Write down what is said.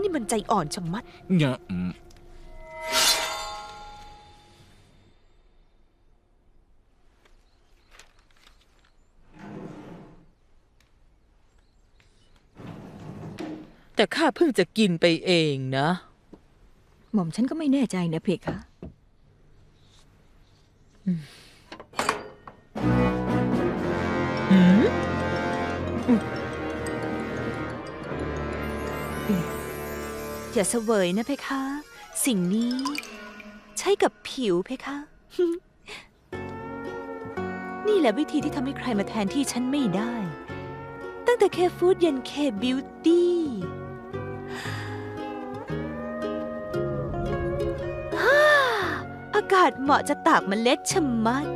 นี่มันใจอ่อนชะมัดเนี่ยอืมแต่ข้าเพิ่งจะกินไปเองนะ หม่อมฉันก็ไม่แน่ใจนะเพคะหืม อย่าเสวยนะเพคะ สิ่งนี้ ใช้กับผิวเพคะ นี่แหละวิธีที่ทำให้ใครมาแทนที่ฉันไม่ได้ ตั้งแต่เคฟูดยันเคบิวตี้อากาศเหมาะจะตากเมล็ดชะมัด